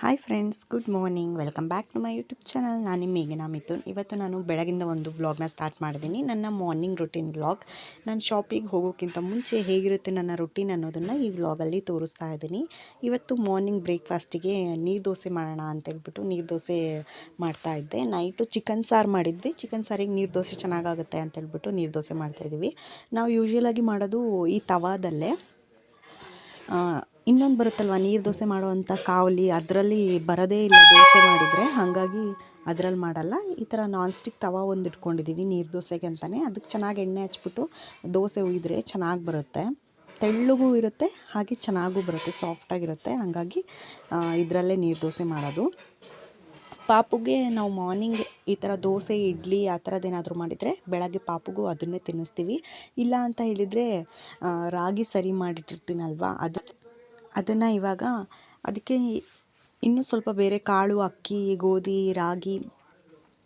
Hi friends good morning welcome back to my YouTube channel ನಾನು ನಿಮ್ಮ ಮೇಘನಾ ಮಿಥುನ್. ಇವತ್ತು ನಾನು ಬೆಳಗಿಂದ ಒಂದು ವ್ಲಾಗ್ನ ಸ್ಟಾರ್ಟ್ ಮಾಡಿದ್ದೀನಿ ನನ್ನ ಮಾರ್ನಿಂಗ್ ರುಟೀನ್ ವ್ಲಾಗ್ ನಾನು ಶಾಪಿಗೆ ಹೋಗೋಕ್ಕಿಂತ ಮುಂಚೆ ಹೇಗಿರುತ್ತೆ ನನ್ನ ರುಟೀನ್ ಅನ್ನೋದನ್ನು ಈ ವ್ಲಾಗಲ್ಲಿ ತೋರಿಸ್ತಾ ಇದ್ದೀನಿ ಇವತ್ತು ಮಾರ್ನಿಂಗ್ ಬ್ರೇಕ್ಫಾಸ್ಟಿಗೆ ನೀರು ದೋಸೆ ಮಾಡೋಣ ಅಂತೇಳ್ಬಿಟ್ಟು ನೀರು ದೋಸೆ ಮಾಡ್ತಾ ಇದ್ದೆ. ನೈಟು ಚಿಕನ್ ಸಾರು ಮಾಡಿದ್ವಿ. ಚಿಕನ್ ಸಾರಿಗೆ ನೀರು ದೋಸೆ ಚೆನ್ನಾಗಾಗುತ್ತೆ ಅಂತೇಳ್ಬಿಟ್ಟು ನೀರು ದೋಸೆ ಮಾಡ್ತಾಯಿದ್ದೀವಿ ನಾವು ಯೂಶ್ವಲಾಗಿ ಮಾಡೋದು ಈ ತವಾದಲ್ಲೇ. ಇನ್ನೊಂದು ಬರುತ್ತಲ್ವ? ನೀರು ದೋಸೆ ಮಾಡುವಂಥ ಕಾವಲಿ, ಅದರಲ್ಲಿ ಬರೋದೇ ಇಲ್ಲ ದೋಸೆ ಮಾಡಿದರೆ. ಹಾಗಾಗಿ ಅದರಲ್ಲಿ ಮಾಡಲ್ಲ. ಈ ಥರ ನಾನ್ ಸ್ಟಿಕ್ ತವ ಒಂದು ಇಟ್ಕೊಂಡಿದ್ದೀವಿ ನೀರು ದೋಸೆಗೆ ಅಂತಲೇ ಅದಕ್ಕೆ ಚೆನ್ನಾಗಿ ಎಣ್ಣೆ ಹಚ್ಬಿಟ್ಟು ದೋಸೆ ಉಯ್ದರೆ ಚೆನ್ನಾಗಿ ಬರುತ್ತೆ. ತೆಳ್ಳಗೂ ಇರುತ್ತೆ, ಹಾಗೆ ಚೆನ್ನಾಗೂ ಬರುತ್ತೆ ಸಾಫ್ಟಾಗಿರುತ್ತೆ ಹಾಗಾಗಿ ಇದರಲ್ಲೇ ನೀರು ದೋಸೆ ಮಾಡೋದು. ಪಾಪುಗೆ ನಾವು ಮಾರ್ನಿಂಗ್ ಈ ಥರ ದೋಸೆ, ಇಡ್ಲಿ ಆ ಥರದ್ದೇನಾದರೂ ಮಾಡಿದರೆ ಬೆಳಗ್ಗೆ ಪಾಪುಗೂ ಅದನ್ನೇ ತಿನ್ನಿಸ್ತೀವಿ. ಇಲ್ಲ ಅಂತ ಹೇಳಿದರೆ ರಾಗಿ ಸರಿ ಮಾಡಿಟ್ಟಿರ್ತೀನಲ್ವಾ? ಅದು ಅದನ್ನು ಇವಾಗ ಅದಕ್ಕೆ ಇನ್ನೂ ಸ್ವಲ್ಪ ಬೇರೆ ಕಾಳು, ಅಕ್ಕಿ, ಗೋಧಿ, ರಾಗಿ,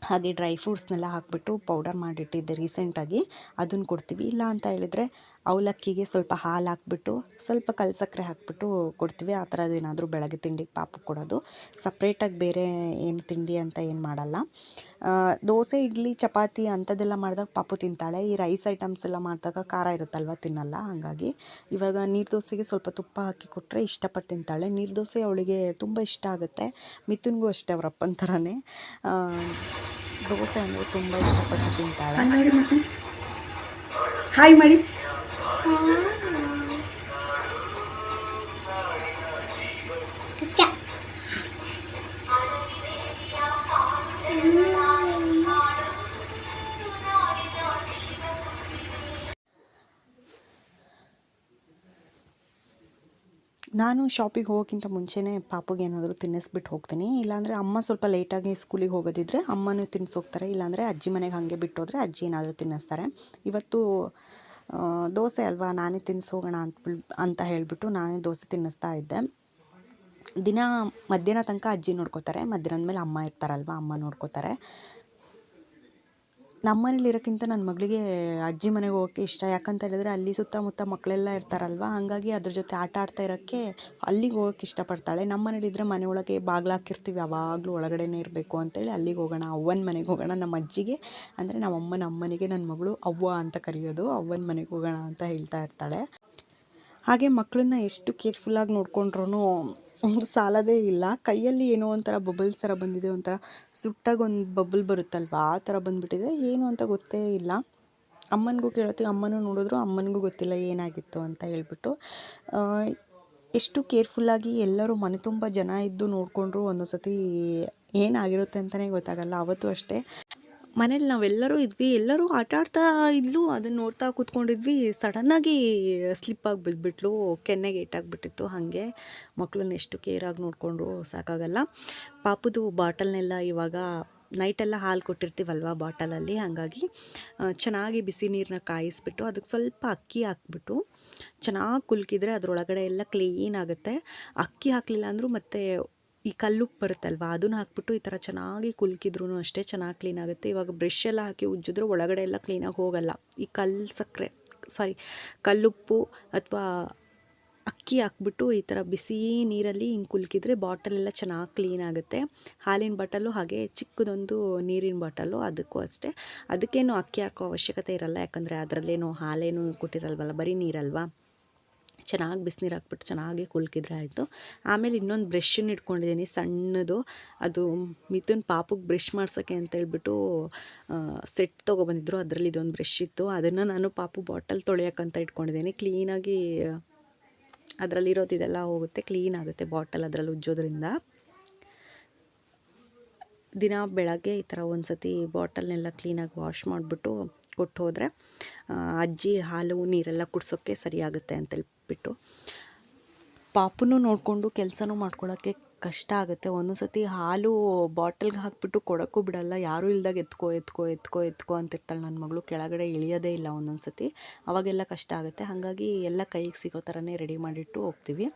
ಹಾಗೆ ಡ್ರೈ ಫ್ರೂಟ್ಸ್ನೆಲ್ಲ ಹಾಕಿಬಿಟ್ಟು ಪೌಡರ್ ಮಾಡಿಟ್ಟಿದ್ದೆ ರೀಸೆಂಟಾಗಿ ಅದನ್ನು ಕೊಡ್ತೀವಿ. ಇಲ್ಲ ಅಂತ ಹೇಳಿದರೆ ಅವಲಕ್ಕಿಗೆ ಸ್ವಲ್ಪ ಹಾಲು ಹಾಕ್ಬಿಟ್ಟು ಸ್ವಲ್ಪ ಕಲ್ ಸಕ್ಕರೆ ಹಾಕ್ಬಿಟ್ಟು ಕೊಡ್ತೀವಿ. ಆ ಥರದ್ದು ಏನಾದರೂ ಬೆಳಗ್ಗೆ ತಿಂಡಿಗೆ ಪಾಪು ಕೊಡೋದು. ಸಪ್ರೇಟಾಗಿ ಬೇರೆ ಏನು ತಿಂಡಿ ಅಂತ ಏನು ಮಾಡಲ್ಲ. ದೋಸೆ, ಇಡ್ಲಿ, ಚಪಾತಿ ಅಂಥದ್ದೆಲ್ಲ ಮಾಡಿದಾಗ ಪಾಪು ತಿಂತಾಳೆ. ಈ ರೈಸ್ ಐಟಮ್ಸ್ ಎಲ್ಲ ಮಾಡಿದಾಗ ಖಾರ ಇರುತ್ತಲ್ವ ತಿನ್ನಲ್ಲ. ಹಾಗಾಗಿ ಇವಾಗ ನೀರು ದೋಸೆಗೆ ಸ್ವಲ್ಪ ತುಪ್ಪ ಹಾಕಿ ಕೊಟ್ಟರೆ ಇಷ್ಟಪಟ್ಟು ತಿಂತಾಳೆ. ನೀರು ದೋಸೆ ಅವಳಿಗೆ ತುಂಬ ಇಷ್ಟ ಆಗುತ್ತೆ. ಮಿಥುನ್ಗೂ ಅಷ್ಟೇ ಅವ್ರ ಅಪ್ಪನ ಥರನೇ. ದೋಸೆ ಅಂದರೆ ತುಂಬ ಇಷ್ಟಪಟ್ಟು ತಿಂತಾಳೆ. ಹಾಯ್ ಮಾಡಿ ನಾನು ಶಾಪಿಗೆ ಹೋಗೋಕ್ಕಿಂತ ಮುಂಚೆನೇ ಪಾಪುಗೆ ಏನಾದರೂ ತಿನ್ನಿಸ್ಬಿಟ್ಟು ಹೋಗ್ತೀನಿ. ಇಲ್ಲಾಂದರೆ ಅಮ್ಮ ಸ್ವಲ್ಪ ಲೇಟಾಗಿ ಸ್ಕೂಲಿಗೆ ಹೋಗೋದಿದ್ರೆ ಅಮ್ಮನೂ ತಿನ್ನಿಸೋಗ್ತಾರೆ. ಇಲ್ಲಾಂದರೆ ಅಜ್ಜಿ ಮನೆಗೆ ಹಾಗೆ ಬಿಟ್ಟೋದ್ರೆ ಅಜ್ಜಿ ಏನಾದರೂ ತಿನ್ನಿಸ್ತಾರೆ. ಇವತ್ತು ದೋಸೆ ಅಲ್ವಾ ನಾನೇ ತಿನ್ನಿಸೋಗೋಣ ಅಂತ ಅಂತ ಹೇಳಿಬಿಟ್ಟು ನಾನೇ ದೋಸೆ ತಿನ್ನಿಸ್ತಾ ಇದ್ದೆ. ದಿನ ಮಧ್ಯಾಹ್ನ ತನಕ ಅಜ್ಜಿ ನೋಡ್ಕೋತಾರೆ ಮಧ್ಯಾಹ್ನದ ಮೇಲೆ ಅಮ್ಮ ಇರ್ತಾರಲ್ವ, ಅಮ್ಮ ನೋಡ್ಕೋತಾರೆ. ನಮ್ಮ ಮನೇಲಿ ಇರೋಕ್ಕಿಂತ ನನ್ನ ಮಗಳಿಗೆ ಅಜ್ಜಿ ಮನೆಗೆ ಹೋಗೋಕ್ಕೆ ಇಷ್ಟ. ಯಾಕಂತ ಹೇಳಿದ್ರೆ ಅಲ್ಲಿ ಸುತ್ತಮುತ್ತ ಮಕ್ಕಳೆಲ್ಲ ಇರ್ತಾರಲ್ವ? ಹಾಗಾಗಿ ಅದ್ರ ಜೊತೆ ಆಟ ಆಡ್ತಾ ಇರೋಕ್ಕೆ ಅಲ್ಲಿಗೆ ಹೋಗೋಕ್ಕೆ ಇಷ್ಟಪಡ್ತಾಳೆ. ನಮ್ಮ ಮನೇಲಿದ್ದರೆ ಮನೆ ಒಳಗೆ ಬಾಗ್ಲು ಹಾಕಿರ್ತೀವಿ. ಯಾವಾಗಲೂ ಒಳಗಡೆನೇ ಇರಬೇಕು ಅಂತೇಳಿ ಅಲ್ಲಿಗೆ ಹೋಗೋಣ, ಅವ್ವನ ಮನೆಗೆ ಹೋಗೋಣ, ನಮ್ಮ ಅಜ್ಜಿಗೆ. ಅಂದರೆ ನಮ್ಮ ಅಮ್ಮನ ಅಮ್ಮನಿಗೆ ನನ್ನ ಮಗಳು ಅವ್ವ ಅಂತ ಕರೆಯೋದು. ಅವ್ವನ ಮನೆಗೆ ಹೋಗೋಣ ಅಂತ ಹೇಳ್ತಾ ಇರ್ತಾಳೆ. ಹಾಗೆ ಮಕ್ಕಳನ್ನ ಎಷ್ಟು ಕೇರ್ಫುಲ್ಲಾಗಿ ನೋಡ್ಕೊಂಡ್ರೂ ಸಾಲೋದೇ ಇಲ್ಲ. ಕೈಯಲ್ಲಿ ಏನೋ ಒಂಥರ ಬಬಲ್ಸ್ ಥರ ಬಂದಿದೆ, ಒಂಥರ ಸುಟ್ಟಾಗ ಒಂದು ಬಬಲ್ ಬರುತ್ತಲ್ವ? ಆ ಥರ ಬಂದುಬಿಟ್ಟಿದೆ. ಏನು ಅಂತ ಗೊತ್ತೇ ಇಲ್ಲ. ಅಮ್ಮನಿಗೂ ಕೇಳ್ತೀವಿ ಅಮ್ಮನೂ ನೋಡಿದ್ರು, ಅಮ್ಮನಿಗೂ ಗೊತ್ತಿಲ್ಲ ಏನಾಗಿತ್ತು ಅಂತ ಹೇಳ್ಬಿಟ್ಟು. ಎಷ್ಟು ಕೇರ್ಫುಲ್ಲಾಗಿ ಎಲ್ಲರೂ ಮನೆ ತುಂಬ ಜನ ಇದ್ದು ನೋಡಿಕೊಂಡ್ರು ಒಂದೊಂದು ಸತಿ ಏನಾಗಿರುತ್ತೆ ಅಂತಲೇ ಗೊತ್ತಾಗಲ್ಲ. ಅವತ್ತು ಅಷ್ಟೇ. ಮನೇಲಿ ನಾವೆಲ್ಲರೂ ಇದ್ವಿ, ಎಲ್ಲರೂ ಆಟ ಆಡ್ತಾ ಇದ್ಲು ಅದನ್ನು ನೋಡ್ತಾ ಕೂತ್ಕೊಂಡಿದ್ವಿ. ಸಡನ್ನಾಗಿ ಸ್ಲಿಪ್ಪಾಗಿ ಬಿದ್ದುಬಿಟ್ಲು ಕೆನ್ನೆಗೆ ಏಟಾಗಿಬಿಟ್ಟಿತ್ತು ಹಾಗೆ. ಮಕ್ಕಳನ್ನ ಎಷ್ಟು ಕೇರಾಗಿ ನೋಡಿಕೊಂಡ್ರು ಸಾಕಾಗಲ್ಲ. ಪಾಪದು ಬಾಟಲ್ನೆಲ್ಲ ಇವಾಗ ನೈಟೆಲ್ಲ ಹಾಲು ಕೊಟ್ಟಿರ್ತೀವಲ್ವ ಬಾಟಲಲ್ಲಿ, ಹಾಗಾಗಿ ಚೆನ್ನಾಗಿ ಬಿಸಿ ನೀರನ್ನ ಕಾಯಿಸ್ಬಿಟ್ಟು ಅದಕ್ಕೆ ಸ್ವಲ್ಪ ಅಕ್ಕಿ ಹಾಕ್ಬಿಟ್ಟು, ಚೆನ್ನಾಗಿ ಕುಲ್ಕಿದ್ರೆ ಅದರೊಳಗಡೆ ಎಲ್ಲ ಕ್ಲೀನ್ ಆಗುತ್ತೆ. ಅಕ್ಕಿ ಹಾಕಲಿಲ್ಲ ಅಂದರೂ ಮತ್ತು ಈ ಕಲ್ಲುಪ್ಪು ಬರುತ್ತಲ್ವ? ಅದನ್ನ ಹಾಕ್ಬಿಟ್ಟು ಈ ಥರ ಚೆನ್ನಾಗಿ ಕುಲ್ಕಿದ್ರೂ ಅಷ್ಟೇ ಚೆನ್ನಾಗಿ ಕ್ಲೀನ್ ಆಗುತ್ತೆ. ಇವಾಗ ಬ್ರಷ್ ಎಲ್ಲ ಹಾಕಿ ಉಜ್ಜಿದ್ರೆ ಒಳಗಡೆ ಎಲ್ಲ ಕ್ಲೀನಾಗಿ ಹೋಗಲ್ಲ. ಈ ಕಲ್ಲು ಸಕ್ಕರೆ ಸಾರಿ ಕಲ್ಲುಪ್ಪು ಅಥವಾ ಅಕ್ಕಿ ಹಾಕ್ಬಿಟ್ಟು ಈ ಥರ ಬಿಸಿ ನೀರಲ್ಲಿ ಹಿಂಗೆ ಕುಲ್ಕಿದ್ರೆ ಬಾಟಲೆಲ್ಲ ಚೆನ್ನಾಗಿ ಕ್ಲೀನ್ ಆಗುತ್ತೆ. ಹಾಲಿನ ಬಾಟಲು ಹಾಗೆ ಚಿಕ್ಕದೊಂದು ನೀರಿನ ಬಾಟಲು ಅದಕ್ಕೂ ಅಷ್ಟೇ. ಅದಕ್ಕೇನು ಅಕ್ಕಿ ಹಾಕೋ ಅವಶ್ಯಕತೆ ಇರಲ್ಲ. ಯಾಕಂದರೆ ಅದರಲ್ಲೇನು ಹಾಲೇನು ಕೊಟ್ಟಿರಲ್ವಲ್ಲ, ಬರೀ ನೀರಲ್ವಾ? ಚೆನ್ನಾಗಿ ಬಿಸಿನೀರು ಹಾಕ್ಬಿಟ್ಟು ಚೆನ್ನಾಗಿ ಕುಲ್ಕಿದ್ರೆ ಆಯಿತು. ಆಮೇಲೆ ಇನ್ನೊಂದು ಬ್ರಷನ್ನು ಇಟ್ಕೊಂಡಿದ್ದೀನಿ, ಸಣ್ಣದು. ಅದು ಮಿಥುನ್ ಪಾಪುಗೆ ಬ್ರಷ್ ಮಾಡ್ಸೋಕ್ಕೆ ಅಂತೇಳ್ಬಿಟ್ಟು ಸೆಟ್ ತೊಗೊಬಂದಿದ್ರು ಅದರಲ್ಲಿ ಇದೊಂದು ಬ್ರಷ್ ಇತ್ತು. ಅದನ್ನು ನಾನು ಪಾಪು ಬಾಟಲ್ ತೊಳೆಯೋಕ್ಕಂತ ಇಟ್ಕೊಂಡಿದ್ದೀನಿ. ಕ್ಲೀನಾಗಿ ಅದರಲ್ಲಿರೋದು ಇದೆಲ್ಲ ಹೋಗುತ್ತೆ. ಕ್ಲೀನ್ ಆಗುತ್ತೆ ಬಾಟಲ್ ಅದರಲ್ಲಿ ಉಜ್ಜೋದ್ರಿಂದ. ದಿನ ಬೆಳಗ್ಗೆ ಈ ಥರ ಒಂದು ಸತಿ ಬಾಟಲ್ನೆಲ್ಲ ಕ್ಲೀನಾಗಿ ವಾಶ್ ಮಾಡಿಬಿಟ್ಟು ಕೊಟ್ಟು ಹೋದರೆ ಅಜ್ಜಿ ಹಾಲು ನೀರೆಲ್ಲ ಕುಡ್ಸೋಕ್ಕೆ ಸರಿಯಾಗುತ್ತೆ ಅಂತೇಳ್ಬಿಟ್ಟು. ಪಾಪುನೂ ನೋಡಿಕೊಂಡು ಕೆಲಸನೂ ಮಾಡ್ಕೊಳ್ಳೋಕ್ಕೆ ಕಷ್ಟ ಆಗುತ್ತೆ. ಒಂದೊಂದು ಸರ್ತಿ ಹಾಲು ಬಾಟಲ್ಗೆ ಹಾಕಿಬಿಟ್ಟು ಕೊಡೋಕ್ಕೂ ಬಿಡಲ್ಲ. ಯಾರೂ ಇಲ್ದಾಗ ಎತ್ಕೋ ಎತ್ಕೋ ಎತ್ಕೋ ಎತ್ಕೋ ಅಂತಿರ್ತಾಳೆ ನನ್ನ ಮಗಳು. ಕೆಳಗಡೆ ಇಳಿಯೋದೇ ಇಲ್ಲ ಒಂದೊಂದು ಸತಿ ಅವಾಗೆಲ್ಲ ಕಷ್ಟ ಆಗುತ್ತೆ. ಹಾಗಾಗಿ ಎಲ್ಲ ಕೈಗೆ ಸಿಗೋ ಥರನೇ ರೆಡಿ ಮಾಡಿಟ್ಟು ಹೋಗ್ತೀವಿ.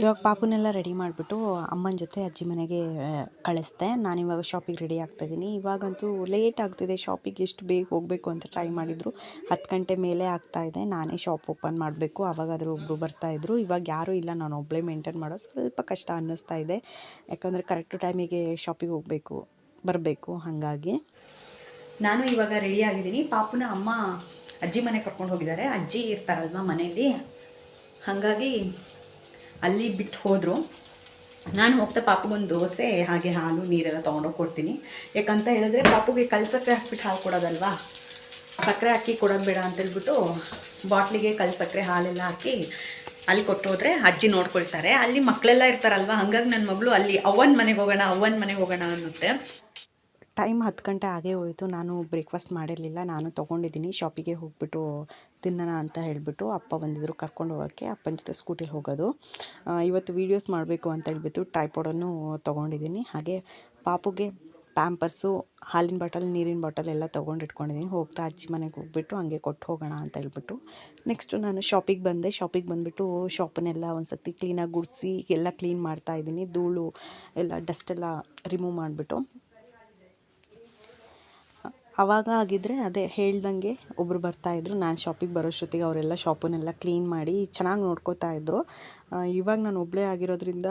ಇವಾಗ ಪಾಪುನೆಲ್ಲ ರೆಡಿ ಮಾಡಿಬಿಟ್ಟು ಅಮ್ಮನ ಜೊತೆ ಅಜ್ಜಿ ಮನೆಗೆ ಕಳಿಸ್ದೆ. ನಾನು ಇವಾಗ ಶಾಪಿಗೆ ರೆಡಿ ಆಗ್ತಾಯಿದ್ದೀನಿ ಇವಾಗಂತೂ ಲೇಟ್ ಆಗ್ತಿದೆ. ಶಾಪಿಗೆ ಎಷ್ಟು ಬೇಗ ಹೋಗಬೇಕು ಅಂತ ಟ್ರೈ ಮಾಡಿದರು. ಹತ್ತು ಗಂಟೆ ಮೇಲೆ ಆಗ್ತಾಯಿದೆ ನಾನೇ ಶಾಪ್ ಓಪನ್ ಮಾಡಬೇಕು. ಅವಾಗಾದರೂ ಒಬ್ಬರು ಬರ್ತಾಯಿದ್ರು ಇವಾಗ ಯಾರೂ ಇಲ್ಲ. ನಾನು ಒಬ್ಬಳೇ ಮೇಂಟೈನ್ ಮಾಡೋದು ಸ್ವಲ್ಪ ಕಷ್ಟ ಅನ್ನಿಸ್ತಾ ಇದೆ. ಯಾಕಂದರೆ ಕರೆಕ್ಟ್ ಟೈಮಿಗೆ ಶಾಪಿಗೆ ಹೋಗಬೇಕು, ಬರಬೇಕು, ಹಾಗಾಗಿ. ನಾನು ಇವಾಗ ರೆಡಿ ಆಗಿದ್ದೀನಿ. ಪಾಪುನ ಅಮ್ಮ ಅಜ್ಜಿ ಮನೆ ಕರ್ಕೊಂಡು ಹೋಗಿದ್ದಾರೆ. ಅಜ್ಜಿ ಇರ್ತಾರಲ್ವ ಮನೆಯಲ್ಲಿ? ಹಾಗಾಗಿ ಅಲ್ಲಿ ಬಿಟ್ಟು ಹೋದರು. ನಾನು ಹೋಗ್ತಾ ಪಾಪುಗೊಂದು ದೋಸೆ, ಹಾಗೆ ಹಾಲು, ನೀರೆಲ್ಲ ತೊಗೊಂಡೋಗಿ ಕೊಡ್ತೀನಿ. ಯಾಕಂತ ಹೇಳಿದ್ರೆ ಪಾಪುಗೆ ಕಲ್ ಸಕ್ಕರೆ ಹಾಕ್ಬಿಟ್ಟು ಹಾಲು ಕೊಡೋದಲ್ವಾ? ಸಕ್ಕರೆ ಹಾಕಿ ಕೊಡೋದು ಬೇಡ ಅಂತೇಳ್ಬಿಟ್ಟು ಬಾಟ್ಲಿಗೆ ಕಲ್ ಸಕ್ಕರೆ ಹಾಲೆಲ್ಲ ಹಾಕಿ ಅಲ್ಲಿ ಕೊಟ್ಟು ಹೋದ್ರೆ ಅಜ್ಜಿ ನೋಡ್ಕೊಳ್ತಾರೆ. ಅಲ್ಲಿ ಮಕ್ಕಳೆಲ್ಲ ಇರ್ತಾರಲ್ವ? ಹಾಗಾಗಿ ನನ್ನ ಮಗಳು ಅಲ್ಲಿ ಅವ್ವನ ಮನೆಗೆ ಹೋಗೋಣ, ಅವ್ವನ ಮನೆಗೆ ಹೋಗೋಣ ಅನ್ನುತ್ತೆ. ಟೈಮ್ ಹತ್ತು ಗಂಟೆ ಆಗೇ ಹೋಯಿತು. ನಾನು ಬ್ರೇಕ್ಫಾಸ್ಟ್ ಮಾಡಿರಲಿಲ್ಲ. ನಾನು ತೊಗೊಂಡಿದ್ದೀನಿ. ಶಾಪಿಗೆ ಹೋಗ್ಬಿಟ್ಟು ತಿನ್ನೋಣ ಅಂತ ಹೇಳಿಬಿಟ್ಟು ಅಪ್ಪ ಬಂದಿದ್ದರು ಕರ್ಕೊಂಡು ಹೋಗೋಕ್ಕೆ. ಅಪ್ಪನ ಜೊತೆ ಸ್ಕೂಟಿಲಿ ಹೋಗೋದು. ಇವತ್ತು ವೀಡಿಯೋಸ್ ಮಾಡಬೇಕು ಅಂತ ಹೇಳ್ಬಿಟ್ಟು ಟ್ರೈಪೋಡನ್ನು ತೊಗೊಂಡಿದ್ದೀನಿ. ಹಾಗೆ ಪಾಪುಗೆ ಪ್ಯಾಂಪರ್ಸು ಹಾಲಿನ ಬಾಟಲ್ ನೀರಿನ ಬಾಟಲ್ ಎಲ್ಲ ತೊಗೊಂಡು ಇಟ್ಕೊಂಡಿದ್ದೀನಿ ಹೋಗ್ತಾ ಅಜ್ಜಿ ಮನೆಗೆ ಹೋಗ್ಬಿಟ್ಟು ಹಂಗೆ ಕೊಟ್ಟು ಹೋಗೋಣ ಅಂತ ಹೇಳ್ಬಿಟ್ಟು. ನೆಕ್ಸ್ಟು ನಾನು ಶಾಪಿಗೆ ಬಂದೆ. ಶಾಪಿಗೆ ಬಂದುಬಿಟ್ಟು ಶಾಪನ್ನೆಲ್ಲ ಒಂದು ಸತಿ ಕ್ಲೀನಾಗಿ ಗುಡಿಸಿ, ಎಲ್ಲ ಕ್ಲೀನ್ ಮಾಡ್ತಾ ಇದ್ದೀನಿ ಧೂಳು, ಎಲ್ಲ ಡಸ್ಟ್ ಎಲ್ಲ ರಿಮೂವ್ ಮಾಡಿಬಿಟ್ಟು. ಅವಾಗ ಆಗಿದ್ದರೆ ಅದೇ ಹೇಳ್ದಂಗೆ ಒಬ್ಬರು ಬರ್ತಾಯಿದ್ರು ನಾನು ಶಾಪಿಗೆ ಬರೋಷ್ಟೊತ್ತಿಗೆ ಅವರೆಲ್ಲ ಶಾಪನ್ನೆಲ್ಲ ಕ್ಲೀನ್ ಮಾಡಿ ಚೆನ್ನಾಗಿ ನೋಡ್ಕೋತಾ ಇದ್ದರು ಇವಾಗ ನಾನು ಒಬ್ಬಳೇ ಆಗಿರೋದ್ರಿಂದ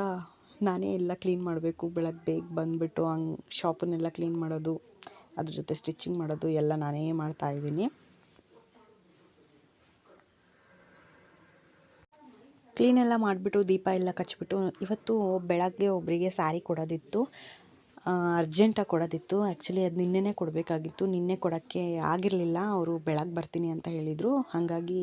ನಾನೇ ಎಲ್ಲ ಕ್ಲೀನ್ ಮಾಡಬೇಕು. ಬೆಳಗ್ಗೆ ಬೇಗ ಬಂದುಬಿಟ್ಟು ಹಂಗೆ ಶಾಪನ್ನೆಲ್ಲ ಕ್ಲೀನ್ ಮಾಡೋದು, ಅದ್ರ ಜೊತೆ ಸ್ಟಿಚಿಂಗ್ ಮಾಡೋದು ಎಲ್ಲ ನಾನೇ ಮಾಡ್ತಾ ಇದ್ದೀನಿ. ಕ್ಲೀನೆಲ್ಲ ಮಾಡಿಬಿಟ್ಟು ದೀಪ ಎಲ್ಲ ಕಚ್ಚಿಬಿಟ್ಟು ಇವತ್ತು ಬೆಳಗ್ಗೆ ಒಬ್ಬರಿಗೆ ಸ್ಯಾರಿ ಕೊಡೋದಿತ್ತು. ಅರ್ಜೆಂಟಾಗಿ ಕೊಡೋದಿತ್ತು. ಆ್ಯಕ್ಚುಲಿ ಅದು ನಿನ್ನೆನೇ ಕೊಡಬೇಕಾಗಿತ್ತು. ನಿನ್ನೆ ಕೊಡೋಕ್ಕೆ ಆಗಿರಲಿಲ್ಲ. ಅವರು ಬೆಳಗ್ಗೆ ಬರ್ತೀನಿ ಅಂತ ಹೇಳಿದರು. ಹಾಗಾಗಿ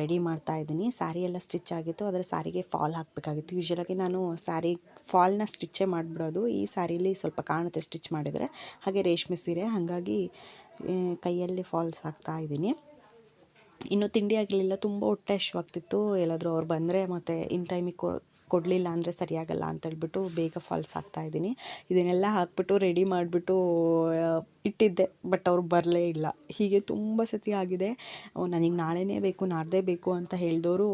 ರೆಡಿ ಮಾಡ್ತಾ ಇದ್ದೀನಿ. ಸ್ಯಾರಿ ಎಲ್ಲ ಸ್ಟಿಚ್ ಆಗಿತ್ತು. ಅದರ ಸ್ಯಾರಿಗೆ ಫಾಲ್ ಹಾಕಬೇಕಾಗಿತ್ತು. ಯೂಶ್ವಲಾಗಿ ನಾನು ಸ್ಯಾರಿ ಫಾಲ್ನ ಸ್ಟಿಚ್ಚೇ ಮಾಡಿಬಿಡೋದು. ಈ ಸ್ಯಾರೀಲಿ ಸ್ವಲ್ಪ ಕಾಣುತ್ತೆ ಸ್ಟಿಚ್ ಮಾಡಿದರೆ. ಹಾಗೆ ರೇಷ್ಮೆ ಸೀರೆ. ಹಾಗಾಗಿ ಕೈಯಲ್ಲಿ ಫಾಲ್ಸ್ ಹಾಕ್ತಾ ಇದ್ದೀನಿ. ಇನ್ನೂ ತಿಂಡಿ ಆಗಲಿಲ್ಲ, ತುಂಬ ಹೊಟ್ಟೆ ಹಶ್ವಾಗ್ತಿತ್ತು ಎಲ್ಲಾದರೂ ಅವ್ರು ಬಂದರೆ ಮತ್ತು ಇನ್ ಟೈಮಿಗೆ ಕೊ, ಕೊಡಲಿಲ್ಲ ಅಂದರೆ ಸರಿಯಾಗಲ್ಲ ಅಂತೇಳ್ಬಿಟ್ಟು ಬೇಗ ಫಾಲ್ಸ್ ಆಗ್ತಾ ಇದ್ದೀನಿ. ಇದನ್ನೆಲ್ಲ ಹಾಕ್ಬಿಟ್ಟು ರೆಡಿ ಮಾಡಿಬಿಟ್ಟು ಇಟ್ಟಿದ್ದೆ ಬಟ್ ಅವ್ರು ಬರಲೇ ಇಲ್ಲ. ಹೀಗೆ ತುಂಬ ಸತಿ ಆಗಿದೆ. ನನಗೆ ನಾಳೆನೇ ಬೇಕು, ನಾಡ್ದೇ ಬೇಕು ಅಂತ ಹೇಳಿದವರು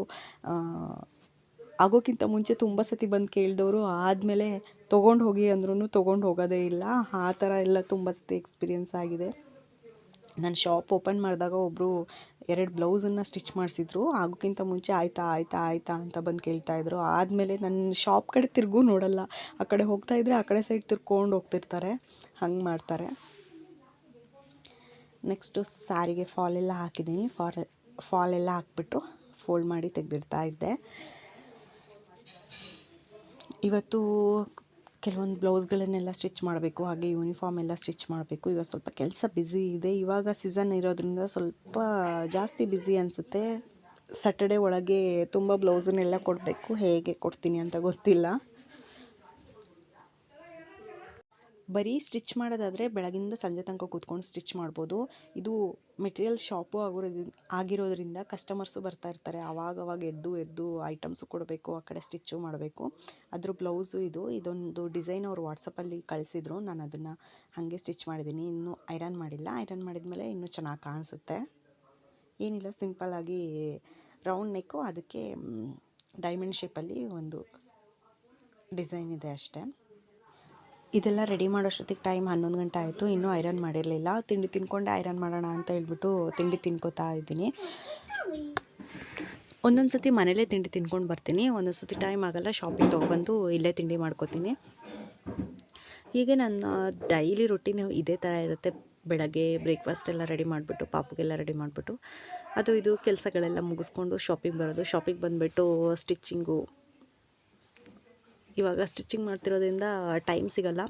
ಆಗೋಕ್ಕಿಂತ ಮುಂಚೆ ತುಂಬ ಸತಿ ಬಂದು ಕೇಳಿದವರು ಆದಮೇಲೆ ತೊಗೊಂಡು ಹೋಗಿ ಅಂದ್ರೂ ತೊಗೊಂಡು ಹೋಗೋದೇ ಇಲ್ಲ. ಆ ಥರ ಎಲ್ಲ ತುಂಬ ಸತಿ ಎಕ್ಸ್ಪೀರಿಯೆನ್ಸ್ ಆಗಿದೆ. ನಾನು ಶಾಪ್ ಓಪನ್ ಮಾಡಿದಾಗ ಒಬ್ಬರು ಎರಡು ಬ್ಲೌಸನ್ನು ಸ್ಟಿಚ್ ಮಾಡಿಸಿದ್ರು. ಆಗೋಕ್ಕಿಂತ ಮುಂಚೆ ಆಯಿತಾ ಆಯಿತಾ ಆಯಿತಾ ಅಂತ ಬಂದು ಕೇಳ್ತಾಯಿದ್ರು ಆದಮೇಲೆ ನನ್ನ ಶಾಪ್ ಕಡೆ ತಿರುಗೂ ನೋಡಲ್ಲ. ಆ ಕಡೆ ಹೋಗ್ತಾ ಇದ್ದರೆ ಆ ಕಡೆ ಸೈಡ್ ತಿರ್ಕೊಂಡು ಹೋಗ್ತಿರ್ತಾರೆ. ಹಂಗೆ ಮಾಡ್ತಾರೆ. ನೆಕ್ಸ್ಟು ಸ್ಯಾರಿಗೆ ಫಾಲ್ ಎಲ್ಲ ಹಾಕಿದ್ದೀನಿ. ಫಾಲ್ ಫಾಲ್ ಎಲ್ಲ ಹಾಕ್ಬಿಟ್ಟು ಫೋಲ್ಡ್ ಮಾಡಿ ತೆಗೆದಿಡ್ತಾ ಇದ್ದೆ. ಇವತ್ತು ಕೆಲವೊಂದು ಬ್ಲೌಸ್ಗಳನ್ನೆಲ್ಲ ಸ್ಟಿಚ್ ಮಾಡಬೇಕು, ಹಾಗೆ ಯೂನಿಫಾರ್ಮ್ ಎಲ್ಲ ಸ್ಟಿಚ್ ಮಾಡಬೇಕು. ಇವಾಗ ಸ್ವಲ್ಪ ಕೆಲಸ ಬ್ಯುಸಿ ಇದೆ. ಇವಾಗ ಸೀಸನ್ ಇರೋದ್ರಿಂದ ಸ್ವಲ್ಪ ಜಾಸ್ತಿ ಬ್ಯುಸಿ ಅನಿಸುತ್ತೆ. ಸಟರ್ಡೆ ಒಳಗೆ ತುಂಬ ಬ್ಲೌಸನ್ನೆಲ್ಲ ಕೊಡಬೇಕು. ಹೇಗೆ ಕೊಡ್ತೀನಿ ಅಂತ ಗೊತ್ತಿಲ್ಲ. ಬರೀ ಸ್ಟಿಚ್ ಮಾಡೋದಾದರೆ ಬೆಳಗಿಂದ ಸಂಜೆ ತನಕ ಕೂತ್ಕೊಂಡು ಸ್ಟಿಚ್ ಮಾಡ್ಬೋದು. ಇದು ಮೆಟೀರಿಯಲ್ ಶಾಪು ಆಗಿರೋದ್ರಿಂದ ಆಗಿರೋದ್ರಿಂದ ಕಸ್ಟಮರ್ಸು ಬರ್ತಾ ಇರ್ತಾರೆ. ಆವಾಗ ಅವಾಗ ಎದ್ದು ಎದ್ದು ಐಟಮ್ಸು ಕೊಡಬೇಕು, ಆ ಕಡೆ ಸ್ಟಿಚ್ಚು ಮಾಡಬೇಕು. ಅದ್ರ ಬ್ಲೌಸು ಇದು, ಇದೊಂದು ಡಿಸೈನ್ ಅವರು ವಾಟ್ಸಪ್ಪಲ್ಲಿ ಕಳಿಸಿದ್ರು. ನಾನು ಅದನ್ನು ಹಾಗೆ ಸ್ಟಿಚ್ ಮಾಡಿದ್ದೀನಿ. ಇನ್ನೂ ಐರನ್ ಮಾಡಿಲ್ಲ. ಐರನ್ ಮಾಡಿದ್ಮೇಲೆ ಇನ್ನೂ ಚೆನ್ನಾಗಿ ಕಾಣಿಸುತ್ತೆ. ಏನಿಲ್ಲ ಸಿಂಪಲ್ಲಾಗಿ ರೌಂಡ್ ನೆಕ್ಕು ಅದಕ್ಕೆ ಡೈಮಂಡ್ ಶೇಪಲ್ಲಿ ಒಂದು ಡಿಸೈನ್ ಇದೆ ಅಷ್ಟೇ. ಇದೆಲ್ಲ ರೆಡಿ ಮಾಡೋಷ್ಟೊತ್ತಿಗೆ ಟೈಮ್ ಹನ್ನೊಂದು ಗಂಟೆ ಆಯಿತು. ಇನ್ನೂ ಐರನ್ ಮಾಡಿರಲಿಲ್ಲ. ತಿಂಡಿ ತಿನ್ಕೊಂಡೆ ಐರನ್ ಮಾಡೋಣ ಅಂತ ಹೇಳ್ಬಿಟ್ಟು ತಿಂಡಿ ತಿನ್ಕೋತಾ ಇದ್ದೀನಿ. ಒಂದೊಂದು ಸತಿ ಮನೇಲೇ ತಿಂಡಿ ತಿನ್ಕೊಂಡು ಬರ್ತೀನಿ. ಒಂದೊಂದು ಸತಿ ಟೈಮ್ ಆಗಲ್ಲ ಶಾಪಿಗೆ ತೊಗೊಬಂದು ಇಲ್ಲೇ ತಿಂಡಿ ಮಾಡ್ಕೋತೀನಿ. ಹೀಗೆ ನನ್ನ ಡೈಲಿ ರೊಟೀನ್ ಇದೇ ಥರ ಇರುತ್ತೆ. ಬೆಳಗ್ಗೆ ಬ್ರೇಕ್ಫಾಸ್ಟ್ ಎಲ್ಲ ರೆಡಿ ಮಾಡಿಬಿಟ್ಟು, ಪಾಪುಗೆಲ್ಲ ರೆಡಿ ಮಾಡಿಬಿಟ್ಟು. ಅದು ಇದು ಕೆಲಸಗಳೆಲ್ಲ ಮುಗಿಸ್ಕೊಂಡು ಶಾಪಿಂಗ್ ಬರೋದು. ಶಾಪಿಗೆ ಬಂದುಬಿಟ್ಟು ಸ್ಟಿಚ್ಚಿಂಗು ಇವಾಗ ಸ್ಟಿಚಿಂಗ್ ಮಾಡ್ತಿರೋದ್ರಿಂದ ಟೈಮ್ ಸಿಗಲ್ಲ.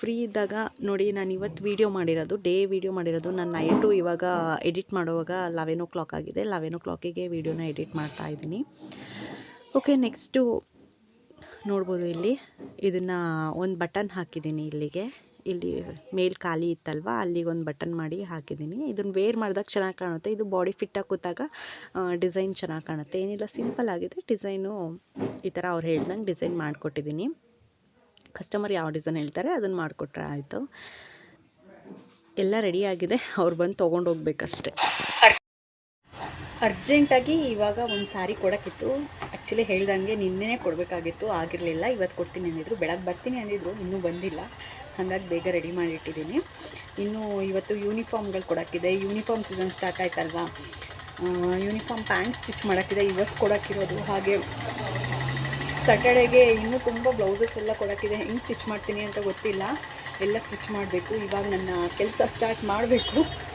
ಫ್ರೀ ಇದ್ದಾಗ ನೋಡಿ ನಾನು ಇವತ್ತು ವೀಡಿಯೋ ಮಾಡಿರೋದು, ಡೇ ವೀಡಿಯೋ ಮಾಡಿರೋದು. ನಾನು ನೈಟು ಇವಾಗ ಎಡಿಟ್ ಮಾಡುವಾಗ ಲೆವೆನ್ ಓ ಕ್ಲಾಕ್ ಆಗಿದೆ. ಲೆವೆನ್ ಓ ಕ್ಲಾಕಿಗೆ ವೀಡಿಯೋನ ಎಡಿಟ್ ಮಾಡ್ತಾ ಇದ್ದೀನಿ. ಓಕೆ ನೆಕ್ಸ್ಟು ನೋಡ್ಬೋದು ಇಲ್ಲಿ. ಇದನ್ನು ಒಂದು ಬಟನ್ ಹಾಕಿದ್ದೀನಿ ಇಲ್ಲಿಗೆ. ಇಲ್ಲಿ ಮೇಲ್ ಖಾಲಿ ಇತ್ತಲ್ವ ಅಲ್ಲಿಗೊಂದು ಬಟನ್ ಮಾಡಿ ಹಾಕಿದ್ದೀನಿ ಇದನ್ನು ವೇರ್ ಮಾಡಿದಾಗ ಚೆನ್ನಾಗಿ ಕಾಣುತ್ತೆ. ಇದು ಬಾಡಿ ಫಿಟ್ ಕೂತಾಗ ಡಿಸೈನ್ ಚೆನ್ನಾಗಿ ಕಾಣುತ್ತೆ. ಏನಿಲ್ಲ ಸಿಂಪಲ್ ಆಗಿದೆ. ಡಿಸೈನು ಈ ಥರ ಅವ್ರು ಹೇಳ್ದಂಗೆ ಡಿಸೈನ್ ಮಾಡಿಕೊಟ್ಟಿದ್ದೀನಿ ಕಸ್ಟಮರ್ ಯಾವ ಡಿಸೈನ್ ಹೇಳ್ತಾರೆ ಅದನ್ನು ಮಾಡಿಕೊಟ್ರೆ ಆಯಿತು. ಎಲ್ಲ ರೆಡಿ ಆಗಿದೆ. ಅವ್ರು ಬಂದು ತೊಗೊಂಡು ಹೋಗ್ಬೇಕಷ್ಟೆ. ಅರ್ಜೆಂಟಾಗಿ ಇವಾಗ ಒಂದು ಸಾರಿ ಕೊಡೋಕ್ಕಿತ್ತು. ಆ್ಯಕ್ಚುಲಿ ಹೇಳ್ದಂಗೆ ನಿನ್ನೆನೇ ಕೊಡಬೇಕಾಗಿತ್ತು, ಆಗಿರಲಿಲ್ಲ. ಇವತ್ತು ಕೊಡ್ತೀನಿ ಅಂದಿದ್ರು. ಬೆಳಗ್ಗೆ ಬರ್ತೀನಿ ಅಂದಿದ್ರು, ಇನ್ನೂ ಬಂದಿಲ್ಲ. ಹಾಗಾಗಿ ಬೇಗ ರೆಡಿ ಮಾಡಿಟ್ಟಿದ್ದೀನಿ. ಇನ್ನು ಇವತ್ತು ಯೂನಿಫಾರ್ಮ್ಗಳು ಕೊಡೋಕ್ಕಿದೆ. ಯೂನಿಫಾರ್ಮ್ ಸೀಸನ್ ಸ್ಟಾರ್ಟ್ ಆಯ್ತಲ್ವಾ? ಯೂನಿಫಾರ್ಮ್ ಪ್ಯಾಂಟ್ ಸ್ಟಿಚ್ ಮಾಡೋಕ್ಕಿದೆ. ಇವತ್ತು ಕೊಡೋಕ್ಕಿರೋದು. ಹಾಗೆ ಸ್ಯಾಟರ್ಡೇಗೆ ಇನ್ನೂ ತುಂಬ ಬ್ಲೌಸಸ್ ಎಲ್ಲ ಕೊಡೋಕ್ಕಿದೆ. ಹೆಂಗೆ ಸ್ಟಿಚ್ ಮಾಡ್ತೀನಿ ಅಂತ ಗೊತ್ತಿಲ್ಲ. ಎಲ್ಲ ಸ್ಟಿಚ್ ಮಾಡಬೇಕು. ಇವಾಗ ನನ್ನ ಕೆಲಸ ಸ್ಟಾರ್ಟ್ ಮಾಡಬೇಕು.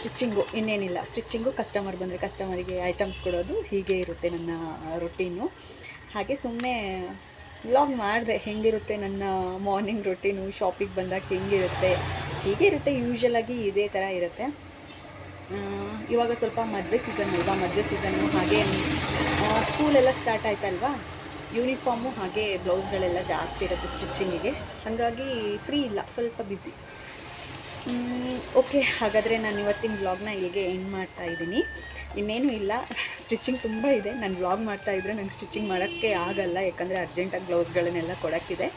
ಸ್ಟಿಚ್ಚಿಂಗು ಇನ್ನೇನಿಲ್ಲ. ಸ್ಟಿಚ್ಚಿಂಗು ಕಸ್ಟಮರ್ ಬಂದರೆ ಕಸ್ಟಮರಿಗೆ ಐಟಮ್ಸ್ ಕೊಡೋದು ಹೀಗೆ ಇರುತ್ತೆ ನನ್ನ ರೊಟೀನು ಹಾಗೆ ಸುಮ್ಮನೆ ವ್ಲಾಗ್ ಮಾಡಿದೆ, ಹೆಂಗಿರುತ್ತೆ ನನ್ನ ಮಾರ್ನಿಂಗ್ ರೊಟೀನು ಶಾಪಿಗೆ ಬಂದಾಗ ಹೆಂಗಿರುತ್ತೆ, ಹೀಗೆ ಇರುತ್ತೆ ಯೂಶ್ವಲಾಗಿ ಇದೇ ಥರ ಇರುತ್ತೆ. ಇವಾಗ ಸ್ವಲ್ಪ ಮದುವೆ ಸೀಸನ್ ಅಲ್ವಾ? ಮದುವೆ ಸೀಸನ್ನು ಹಾಗೆ ಸ್ಕೂಲೆಲ್ಲ ಸ್ಟಾರ್ಟ್ ಆಯ್ತಲ್ವಾ? ಯೂನಿಫಾರ್ಮು ಹಾಗೆ ಬ್ಲೌಸ್ಗಳೆಲ್ಲ ಜಾಸ್ತಿ ಇರುತ್ತೆ ಸ್ಟಿಚ್ಚಿಂಗಿಗೆ ಹಾಗಾಗಿ ಫ್ರೀ ಇಲ್ಲ, ಸ್ವಲ್ಪ ಬ್ಯುಸಿ ಓಕೆ, ಹಾಗಾದರೆ ನಾನು ಇವತ್ತಿನ ವ್ಲಾಗ್ನ ಇಲ್ಲಿಗೆ ಎಂಡ್ ಮಾಡ್ತಾ ಇದ್ದೀನಿ. ಇನ್ನೇನು ಇಲ್ಲ ಸ್ಟಿಚಿಂಗ್ ತುಂಬ ಇದೆ. ನಾನು ವ್ಲಾಗ್ ಮಾಡ್ತಾ ಇದ್ದರೆ ನಂಗೆ ಸ್ಟಿಚಿಂಗ್ ಮಾಡೋಕ್ಕೆ ಆಗಲ್ಲ, ಯಾಕಂದರೆ ಅರ್ಜೆಂಟಾಗಿ ಬ್ಲೌಸ್ಗಳನ್ನೆಲ್ಲ ಕೊಡೋಕ್ಕಿದೆ.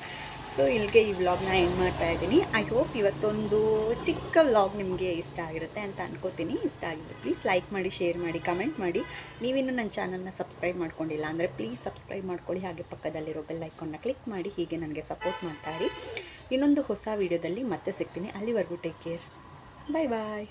ಸೊ ಇಲ್ಲಿಗೆ ಈ ವ್ಲಾಗ್ನ ಎಂಡ್ ಮಾಡ್ತಾ ಇದ್ದೀನಿ. ಐ ಹೋಪ್ ಇವತ್ತೊಂದು ಚಿಕ್ಕ ವ್ಲಾಗ್ ನಿಮಗೆ ಇಷ್ಟ ಆಗಿರುತ್ತೆ ಅಂತ ಅನ್ಕೋತೀನಿ. ಇಷ್ಟ ಆಗಿದ್ರೆ ಪ್ಲೀಸ್ ಲೈಕ್ ಮಾಡಿ ಶೇರ್ ಮಾಡಿ ಕಮೆಂಟ್ ಮಾಡಿ. ನೀವಿನ್ನೂ ನನ್ನ ಚಾನಲ್ನ ಸಬ್ಸ್ಕ್ರೈಬ್ ಮಾಡ್ಕೊಂಡಿಲ್ಲ ಅಂದರೆ ಪ್ಲೀಸ್ ಸಬ್ಸ್ಕ್ರೈಬ್ ಮಾಡ್ಕೊಳ್ಳಿ. ಹಾಗೆ ಪಕ್ಕದಲ್ಲಿರೋ ಬೆಲ್ ಐಕಾನ್ನ ಕ್ಲಿಕ್ ಮಾಡಿ. ಹೀಗೆ ನನಗೆ ಸಪೋರ್ಟ್ ಮಾಡ್ತಾ ಇರಿ. ಇನ್ನೊಂದು ಹೊಸ ವೀಡಿಯೋದಲ್ಲಿ ಮತ್ತೆ ಸಿಗ್ತೀನಿ. ಅಲ್ಲಿವರೆಗೂ ಟೇಕ್ ಕೇರ್. ಬಾಯ್ ಬಾಯ್